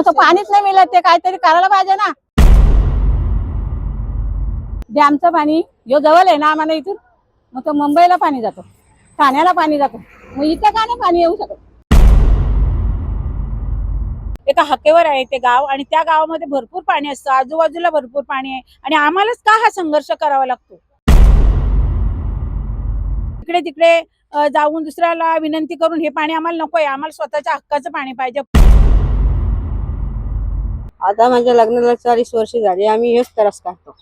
होतं पाणीच नाही मिळत. ते काहीतरी करायला पाहिजे ना. डॅमचं पाणी जो जवळ आहे ना आम्हाला इथून मग तो मुंबईला पाणी जातो. ठाण्याला पाणी जातो. मग इथं का नाही पाणी येऊ शकत? एका हक्केवर आहे ते गाव आणि त्या गावामध्ये भरपूर पाणी असतं. आजूबाजूला भरपूर पाणी आहे. आणि आम्हालाच का हा संघर्ष करावा लागतो? इकडे तिकडे जाऊन दुसऱ्याला विनंती करून हे पाणी आम्हाला नको आहे आम्हाला स्वतःच्या हक्काचं पाणी पाहिजे. आता माझ्या लग्नाला चाळीस वर्ष झाली आम्ही हेच त्रास काढतो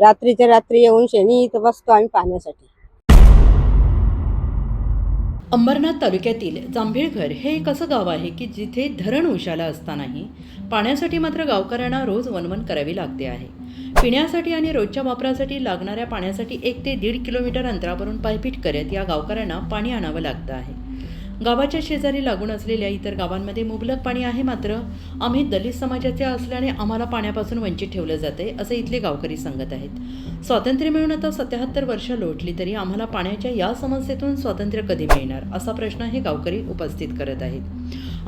रात्रीच्या रात्री येऊन शनी इथं बसतो आम्ही पाण्यासाठी अंबरनाथ तालुक्यातील जांभीळघर हे एक असं गाव आहे की जिथे धरण उशाला असतानाही पाण्यासाठी मात्र गावकऱ्यांना रोज वनवन करावी लागते आहे. पिण्यासाठी आणि रोजच्या वापरासाठी लागणाऱ्या पाण्यासाठी एक ते दीड किलोमीटर अंतरावरून पायपीट करत या गावकऱ्यांना पाणी आणावं लागतं आहे. गावाच्या शेजारी लागून असलेल्या इतर गावांमध्ये मुबलक पाणी आहे मात्र आम्ही दलित समाजाचे असल्याने आम्हाला पाण्यापासून वंचित ठेवलं जाते असे इथले गावकरी सांगत आहेत. स्वातंत्र्य मिळून आता सत्याहत्तर वर्ष लोटली तरी आम्हाला पाण्याच्या या समस्येतून स्वातंत्र्य कधी मिळणार असा प्रश्न हे गावकरी उपस्थित करत आहेत.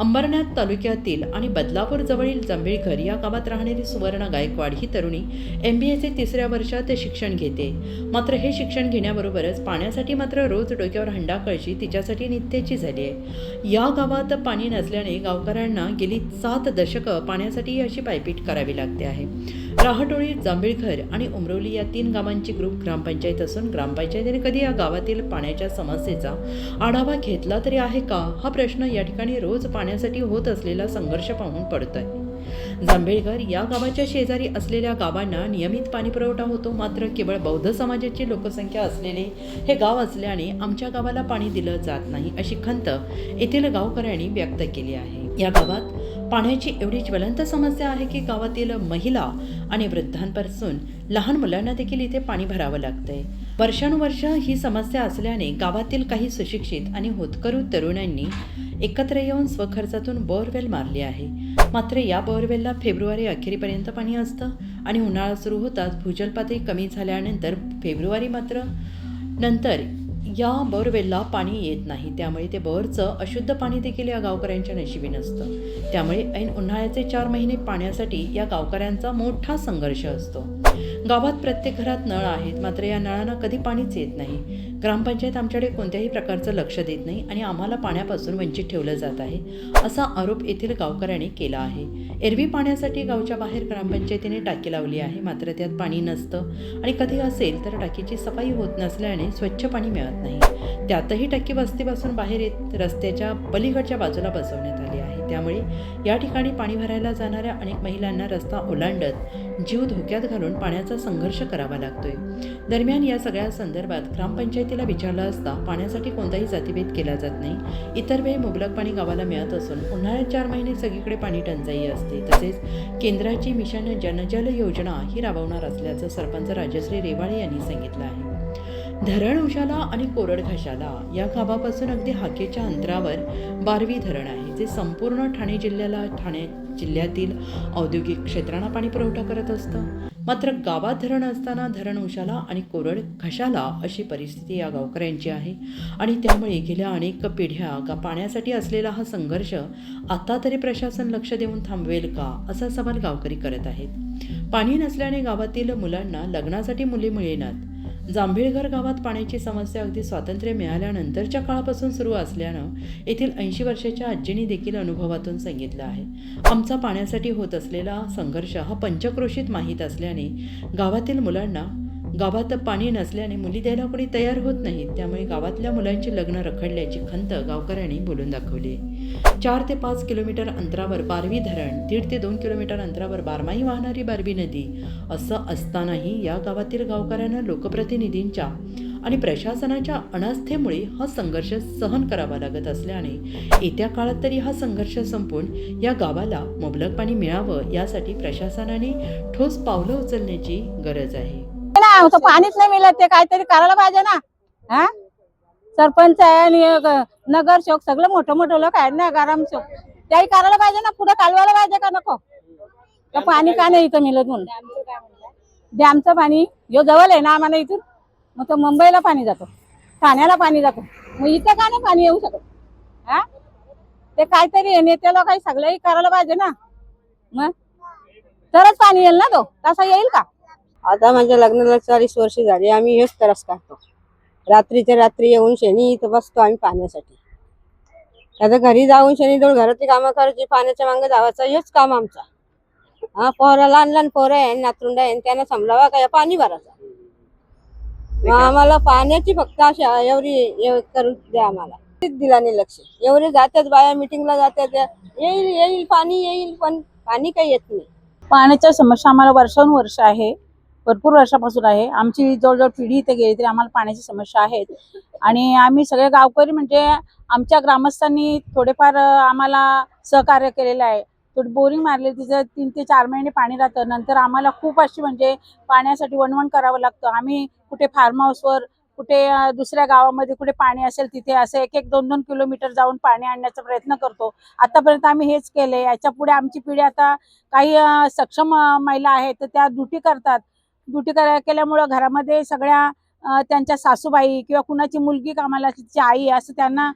अंबरनाथ तालुक्यातील आणि बदलापूर जवळील जांभीळघर या गावात राहणारी सुवर्ण गायकवाड ही तरुणी एम बी एचे तिसऱ्या वर्षात शिक्षण घेते. मात्र हे शिक्षण घेण्याबरोबरच पाण्यासाठी मात्र रोज डोक्यावर हंडा कळशी तिच्यासाठी नित्याची झाली आहे. या गावात पाणी नसल्याने गावकऱ्यांना गेली सात दशकं पाण्यासाठी अशी पायपीट करावी लागते आहे. राहटोळी जांभीळघर आणि उमरोली या तीन गावांची ग्रुप ग्रामपंचायत असून ग्रामपंचायतीने कधी या गावातील पाण्याच्या समस्येचा आढावा घेतला तरी आहे का? हा प्रश्न या ठिकाणी रोज पाण्यासाठी होत असलेला संघर्ष पाहून पडतोय. जांभेळघर या गावाच्या शेजारी असलेल्या गावांना नियमित पाणी पुरवठा होतो. मात्र केवळ बौद्ध समाजाची लोकसंख्या असलेले हे गाव असल्याने आमच्या गावाला पाणी दिलं जात नाही अशी खंत येथील गावकऱ्यांनी व्यक्त केली आहे. या गावात पाण्याची एवढी ज्वलंत समस्या आहे की गावातील महिला आणि वृद्धांपासून लहान मुलांना देखील इथे पाणी भरावं लागतंय. वर्षानुवर्ष ही समस्या असल्याने गावातील काही सुशिक्षित आणि होतकरू तरुणांनी एकत्र येऊन स्वखर्चातून बोअरवेल मारली आहे. मात्र या बोअरवेलला फेब्रुवारी अखेरीपर्यंत पाणी असतं आणि उन्हाळा सुरू होताच भूजल पातळी कमी झाल्यानंतर फेब्रुवारी मात्र नंतर या बोअरवेलला पाणी येत नाही. त्यामुळे ते बोअरचं अशुद्ध पाणी देखील या गावकऱ्यांच्या नशिबी नसतं. त्यामुळे ऐन उन्हाळ्याचे चार महिने पाण्यासाठी या गावकऱ्यांचा मोठा संघर्ष असतो. गावात प्रत्येक घरात नळ आहेत. मात्र या नळांना कधी पाणीच येत नाही. ग्रामपंचायत आमच्याकडे कोणत्याही प्रकारचं लक्ष देत नाही आणि आम्हाला पाण्यापासून वंचित ठेवलं जात आहे असा आरोप येथील गावकऱ्यांनी केला आहे. एरवी पाण्यासाठी गावच्या बाहेर ग्रामपंचायतीने टाकी लावली आहे. मात्र त्यात पाणी नसतं आणि कधी असेल तर टाकीची सफाई होत नसल्याने स्वच्छ पाणी मिळत नाही. त्यातही टाकी वस्तीपासून बाहेर येत रस्त्याच्या पलीकडच्या बाजूला बसवण्यात आली आहे. त्यामुळे या ठिकाणी पाणी भरायला जाणाऱ्या अनेक महिलांना रस्ता ओलांडत जीव धोक्यात घालून पाण्याचा संघर्ष करावा लागतोय. दरम्यान या सगळ्या संदर्भात ग्रामपंचायतीला विचारलं असता पाण्यासाठी कोणताही जातीभेद केला जात नाही. इतर वेळी मुबलक पाणी गावाला मिळत असून उन्हाळ्यात चार महिने सगळीकडे पाणी टंचाई असते. तसेच केंद्राची मिशन जनजल योजना ही राबवणार असल्याचं सरपंच राजश्री रेवाळे यांनी सांगितलं आहे. धरण उशाला आणि कोरडघाशाला या गावापासून अगदी हाकेच्या अंतरावर बारवी धरण आहे जे संपूर्ण ठाणे जिल्ह्याला ठाणे जिल्ह्यातील औद्योगिक क्षेत्रांना पाणी पुरवठा करत असतं. मात्र गावात धरण असताना धरण उशाला आणि कोरड घशाला अशी परिस्थिती या गावकऱ्यांची आहे. आणि त्यामुळे गेल्या अनेक पिढ्या गा पाण्यासाठी असलेला हा संघर्ष आता तरी प्रशासन लक्ष देऊन थांबवेल का असा सवाल गावकरी करत आहेत. पाणी नसल्याने गावातील मुलांना लग्नासाठी मुले मिळेनात. जांभीळघर गावात पाण्याची समस्या अगदी स्वातंत्र्य मिळाल्यानंतरच्या काळापासून सुरू असल्यानं येथील ऐंशी वर्षाच्या आजींनी देखील अनुभवातून सांगितलं आहे. आमचा पाण्यासाठी होत असलेला संघर्ष हा पंचक्रोशीत माहीत असल्याने गावातील मुलांना गावात पाणी नसल्याने मुली द्यायला कोणी तयार होत नाहीत त्यामुळे गावातल्या मुलांची लग्न रखडल्याची खंत गावकऱ्यांनी बोलून दाखवली. चार ते पाच किलोमीटर अंतरावर बारवी धरण दीड ते दोन किलोमीटर अंतरावर बारमाही वाहणारी बारवी नदी असं असतानाही या गावातील गावकऱ्यांना लोकप्रतिनिधींच्या आणि प्रशासनाच्या अनास्थेमुळे हा संघर्ष सहन करावा लागत असल्याने येत्या काळात तरी हा संघर्ष संपून या गावाला मुबलक पाणी मिळावं यासाठी प्रशासनाने ठोस पावलं उचलण्याची गरज आहे. ना होतं पाणीच नाही मिळत ते काहीतरी करायला पाहिजे ना. हा? सरपंच आहे आणि नगर शोक सगळं मोठं मोठं लोक आहेत ना ग्रामसेवक त्याही करायला पाहिजे ना पुढे कालवायला पाहिजे का नको? का पाणी का नाही इथं मिळत म्हणून? डॅमचं पाणी जो जवळ आहे ना आम्हाला इथून मग तो मुंबईला पाणी जातो ठाण्याला पाणी जातो. मग इथं का नाही पाणी येऊ शकत? हा? ते काहीतरी नेते लोक सगळंही करायला पाहिजे ना. मग? तरच पाणी येईल ना तो? तसा येईल का? आता माझ्या लग्नाला चाळीस वर्ष झाली आम्ही हेच त्रास काढतो रात्रीच्या रात्री येऊन शनी इथं बसतो आम्ही पाण्यासाठी. आता घरी जाऊन शनी दोन घरातली कामं करायची पाण्याच्या मागे जावायचं हेच काम आमचं. हा पोहरा लहान लहान पोरं आहे नातरुंडा आहे त्यांना समजावा काय पाणी भरायचं. मग आम्हाला पाण्याची फक्त अशा एवढी एव- करून द्या आम्हाला. तेच दिला नाही लक्ष. एवढे जातात बाया मिटिंगला जातात येईल येईल पाणी येईल पण पाणी काही येत नाही. पाण्याच्या समस्या आम्हाला वर्षानुवर्ष आहे. भरपूर वर्षापासून आहे. आमची जवळजवळ पिढी इथे गेली तरी आम्हाला पाण्याची समस्या आहेत. आणि आम्ही सगळे गावकरी म्हणजे आमच्या ग्रामस्थांनी थोडेफार आम्हाला सहकार्य केलेलं आहे. थोडी बोरिंग मारली तिचं तीन ते चार महिने पाणी राहतं. नंतर आम्हाला खूप अशी म्हणजे पाण्यासाठी वणवण करावं लागतं. आम्ही कुठे फार्म हाऊसवर कुठे दुसऱ्या गावामध्ये कुठे पाणी असेल तिथे असं एक एक दोन दोन किलोमीटर जाऊन पाणी आणण्याचा प्रयत्न करतो. आतापर्यंत आम्ही हेच केले याच्यापुढे आमची पिढी आता काही सक्षम महिला आहेत तर त्या ड्युटी करतात. ड्युटी करा केल्यामुळं घरामध्ये सगळ्या त्यांच्या सासूबाई किंवा कुणाची मुलगी कामाला तिची आई असं त्यांना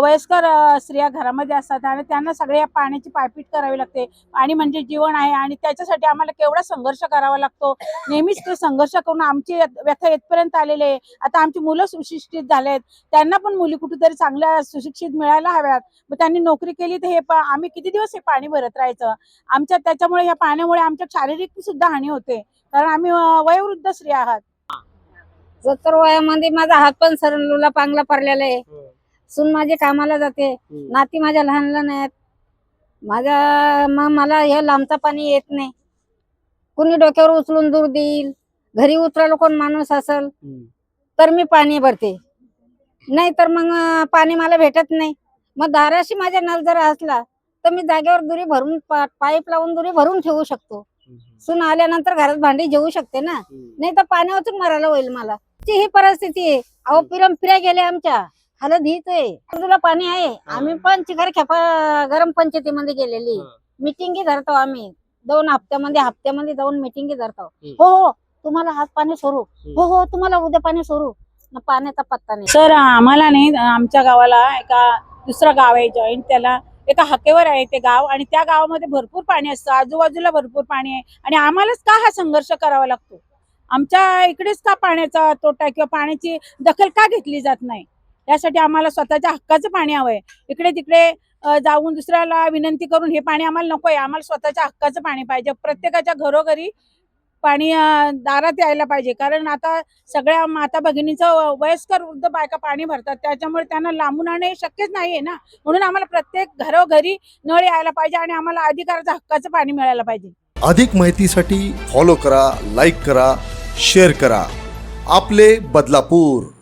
वयस्कर स्त्रिया घरामध्ये असतात आणि त्यांना सगळ्या पाण्याची पायपीट करावी लागते. पाणी म्हणजे जीवन आहे आणि त्याच्यासाठी आम्हाला केवढा संघर्ष करावा लागतो. नेहमीच ते संघर्ष करून आमची व्यथा येतपर्यंत आलेले आता आमची मुलं सुशिक्षित झालेत. त्यांना पण मुली कुठेतरी चांगल्या सुशिक्षित मिळायला हव्यात. मग त्यांनी नोकरी केली तर हे आम्ही किती दिवस हे पाणी भरत राहायचं? आमच्या त्याच्यामुळे ह्या पाण्यामुळे आमच्या शारीरिक सुद्धा हानी होते. कारण आम्ही वयोवृद्ध स्त्री आहात. सत्तर वयामध्ये माझा हात पण सरलूला पांगला पडलेला आहे. सून माझी कामाला जाते. नाती माझ्या लहान लहान आहेत. माझ्या मग मला हे लांबचा पाणी येत नाही. कुणी डोक्यावर उचलून दूर देईल. घरी उतरायला कोण माणूस असेल तर मी पाणी भरते. नाही तर मग पाणी मला भेटत नाही. मग दाराशी माझ्या नल जर असला तर मी जागेवर दुरी भरून पाईप लावून दुरी भरून ठेवू शकतो. सून आल्यानंतर घरात भांडी जेवू शकते ना. नाही तर पाण्यावरच मरायला होईल मला. ती ही परिस्थिती आहे. अहो फिरम फिराय गेले आमच्या. हालत हीच आहे. तुला पाणी आहे. आम्ही पण चिखर खेपा गरम पंचायतीमध्ये गेलेली. मिटिंगी धरतो आम्ही. दोन हप्त्यामध्ये हप्त्यामध्ये जाऊन मिटिंगी धरतो. हो हो. तुम्हाला आज पाणी सोडू. हो हो. तुम्हाला उद्या पाणी सोडू. न पाण्याचा पत्ता नाही. सर आम्हाला नाही आमच्या गावाला एका दुसरं गाव आहे जॉईंट त्याला. एका हाकेवर आहे ते गाव आणि त्या गावामध्ये भरपूर पाणी असतं. आजूबाजूला भरपूर पाणी आहे. आणि आम्हालाच का हा संघर्ष करावा लागतो? आमच्या इकडेच का पाण्याचा तोटा किंवा पाण्याची दखल का घेतली जात नाही? यासाठी आम्हाला स्वतःच्या हक्काचं पाणी हवंय. इकडे तिकडे जाऊन दुसऱ्याला विनंती करून हे पाणी आम्हाला नको आहे आम्हाला स्वतःच्या हक्काचं पाणी पाहिजे. प्रत्येकाच्या घरोघरी पाणी दारात यायला पाहिजे. कारण आता सगळ्या माता भगिनीचं वयस्कर वृद्ध बायका पाणी भरतात. त्याच्यामुळे त्यांना लांबून आणणे हे शक्यच आहे ना. म्हणून आम्हाला प्रत्येक घरोघरी नळ यायला पाहिजे आणि आम्हाला अधिकाराचं हक्काचं पाणी मिळायला पाहिजे. अधिक माहितीसाठी फॉलो करा लाईक करा शेअर करा. आपले बदलापूर.